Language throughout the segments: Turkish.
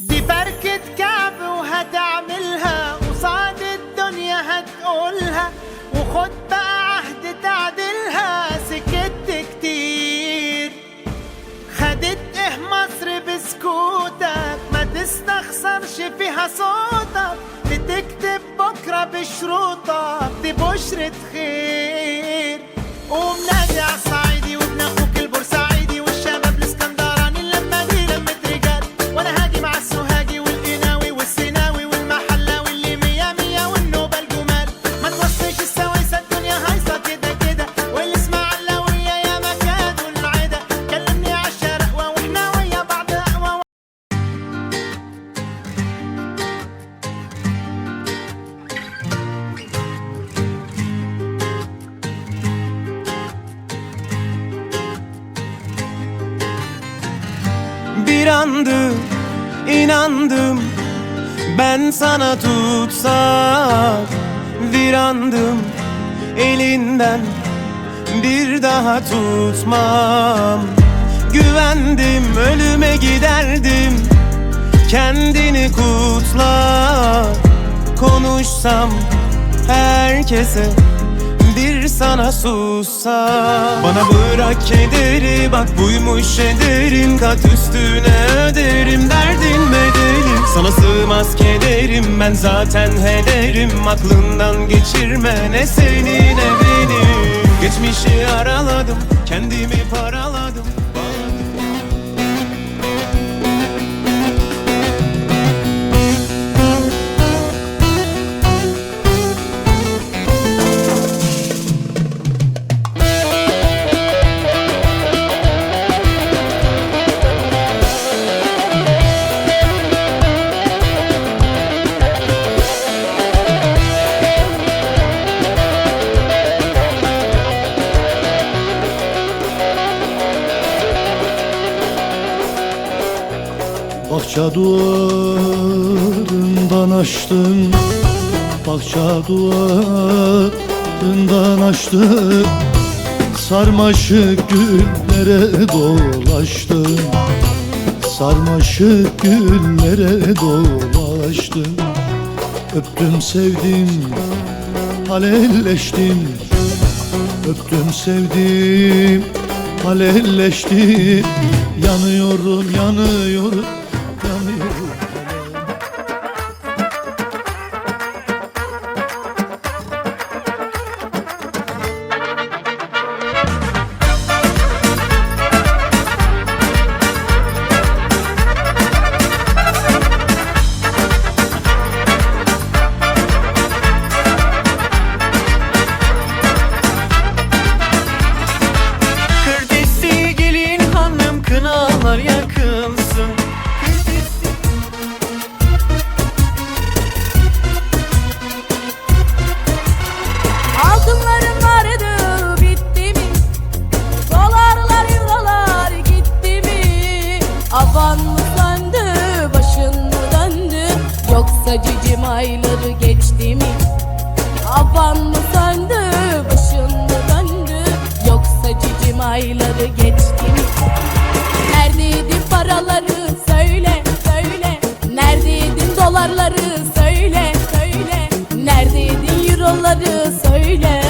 دي فركة كعب وهتعملها قصاد الدنيا هتقولها وخد بقى عهد تعدلها. سكت كتير. خدت إيه مصر بسكوتك؟ ما تستخسرش فيها صوتك. بتكتب بكرة بشروطك دي بشرة خير. قوم نادي على Bir andım inandım. Ben sana tutsak Bir andım elinden bir daha tutmam. Güvendim ölüme giderdim. Kendini kutla. Konuşsam herkese sana sussa. Bana bırak kederi bak buymuş ederin Kat üstüne öderim derdin bedelim. Sana sığmaz kederim ben zaten hederim. Aklından geçirme ne seni ne benim Geçmişi araladım kendimi Bahçe duvarından açtım Bahçe duvarından açtım Sarmaşık güllere dolaştım Sarmaşık güllere dolaştım Öptüm sevdim halelleştim. Öptüm sevdim halelleştim. Yanıyorum yanıyorum Cicim ayları geçti mi? Avan mı söndü başın mı döndü? Yoksa cicim ayları geçti mi? Neredeydi paraları söyle söyle. Neredeydin dolarları söyle söyle. Neredeydin euroları söyle.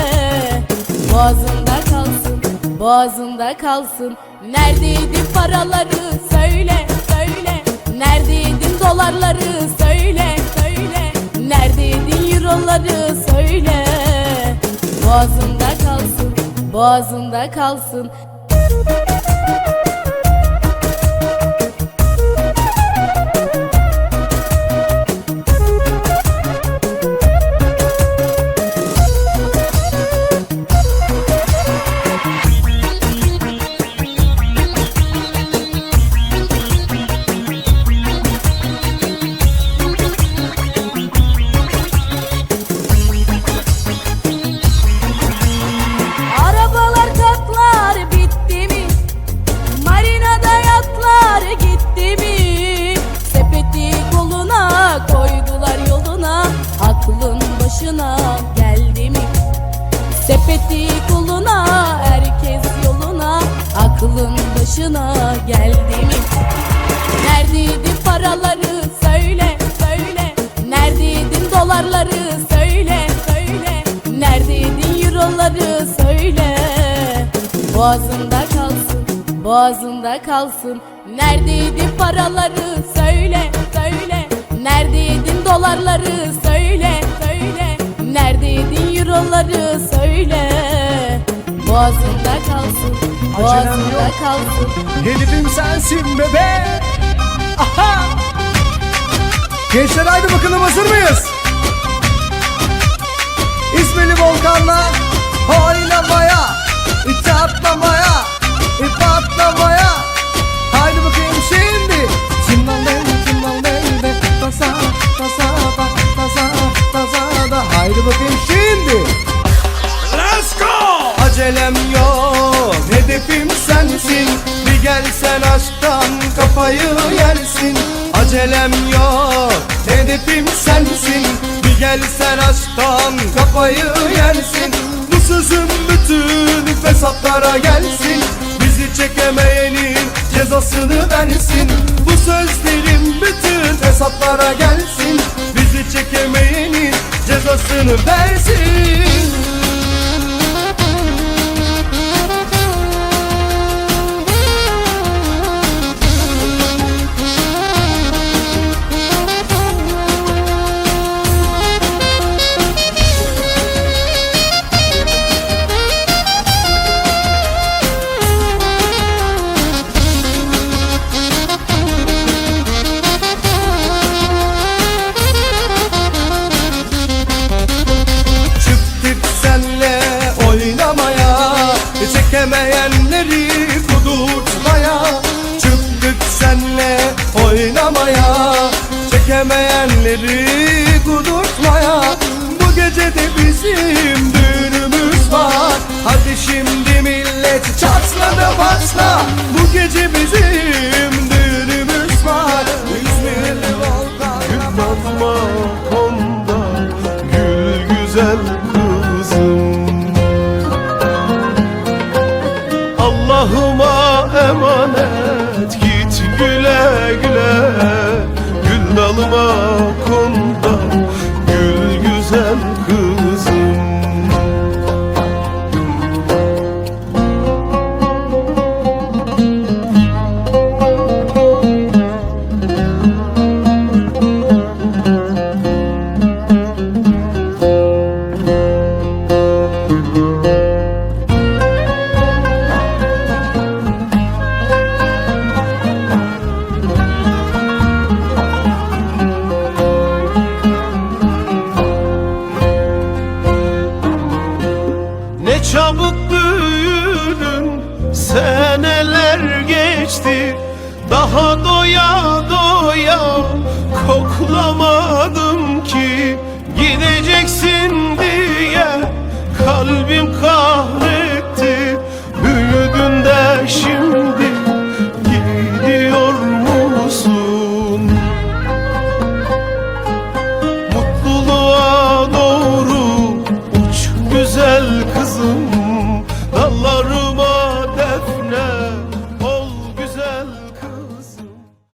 Boğazında kalsın boğazında kalsın. Neredeydin paraları söyle söyle. Neredeydin dolarları söyle söyle. Neredeydin euroları söyle. Boğazında kalsın boğazında kalsın Sepeti koluna herkes yoluna Aklın başına geldi mi? Neredeydi paraları söyle söyle. Neredeydin dolarları söyle söyle. Neredeydin euroları söyle. Boğazında kalsın boğazında kalsın. Neredeydi paraları söyle söyle. Neredeydin dolarları söyle söyle. Neredeydin euroları söyle. Boğazında kalsın, boğazında kalsın. Hedefim sensin bebe. Aha! Gençler haydi bakalım hazır mıyız? İsmini Volkan'la oynamaya İçe atlamaya ip atlamaya kafayı yersin Acelem yok, hedefim sensin Bir gelsen aşktan kafayı yersin. Bu sözüm bütün fesatlara gelsin. Bizi çekemeyenin cezasını versin Bu sözlerim bütün fesatlara gelsin. Bizi çekemeyenin cezasını versin Çekemeyenleri kudurtmaya Bu gece de bizim düğünümüz var. Hadi şimdi millet çatladı başla Bu geçti. Daha doya doya Koklamadım